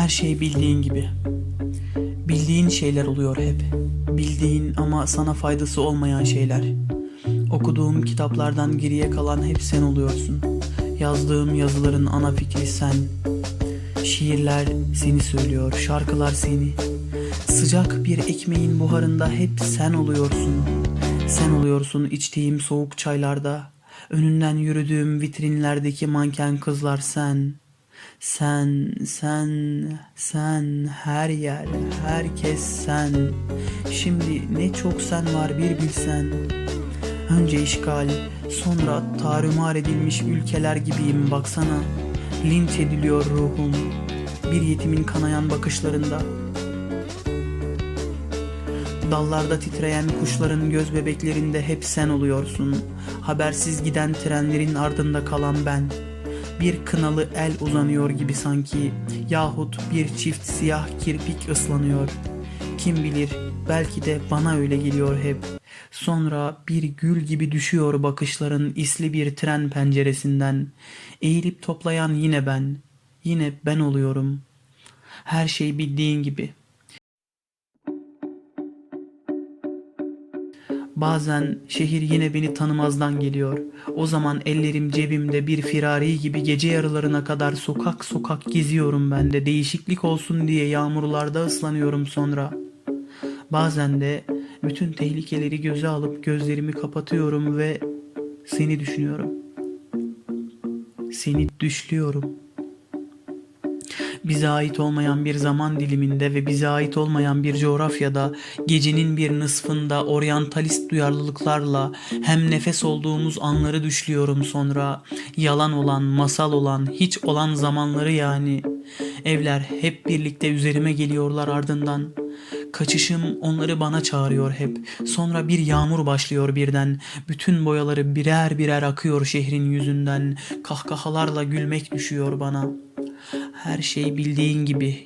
Her şey bildiğin gibi. Bildiğin şeyler oluyor hep. Bildiğin ama sana faydası olmayan şeyler. Okuduğum kitaplardan geriye kalan hep sen oluyorsun. Yazdığım yazıların ana fikri sen. Şiirler seni söylüyor, şarkılar seni. Sıcak bir ekmeğin buharında hep sen oluyorsun. Sen oluyorsun içtiğim soğuk çaylarda. Önünden yürüdüğüm vitrinlerdeki manken kızlar sen. Sen, sen, sen, her yer, herkes sen. Şimdi ne çok sen var bir bilsen. Önce işgal, sonra tarumar edilmiş ülkeler gibiyim baksana. Linç ediliyor ruhum, bir yetimin kanayan bakışlarında. Dallarda titreyen kuşların göz bebeklerinde hep sen oluyorsun. Habersiz giden trenlerin ardında kalan ben. Bir kınalı el uzanıyor gibi sanki yahut bir çift siyah kirpik ıslanıyor. Kim bilir belki de bana öyle geliyor hep. Sonra bir gül gibi düşüyor bakışların isli bir tren penceresinden. Eğilip toplayan yine ben. Yine ben oluyorum. Her şey bildiğin gibi. Bazen şehir yine beni tanımazdan geliyor. O zaman ellerim cebimde bir firari gibi gece yarılarına kadar sokak sokak geziyorum ben de. Değişiklik olsun diye yağmurlarda ıslanıyorum sonra. Bazen de bütün tehlikeleri göze alıp gözlerimi kapatıyorum ve seni düşünüyorum. Seni düşlüyorum bize ait olmayan bir zaman diliminde ve bize ait olmayan bir coğrafyada gecenin bir nısfında oryantalist duyarlılıklarla hem nefes olduğumuz anları düşlüyorum sonra yalan olan, masal olan, hiç olan zamanları yani. Evler hep birlikte üzerime geliyorlar ardından. Kaçışım onları bana çağırıyor hep. Sonra bir yağmur başlıyor birden. Bütün boyaları birer birer akıyor şehrin yüzünden. Kahkahalarla gülmek düşüyor bana. Her şey bildiğin gibi.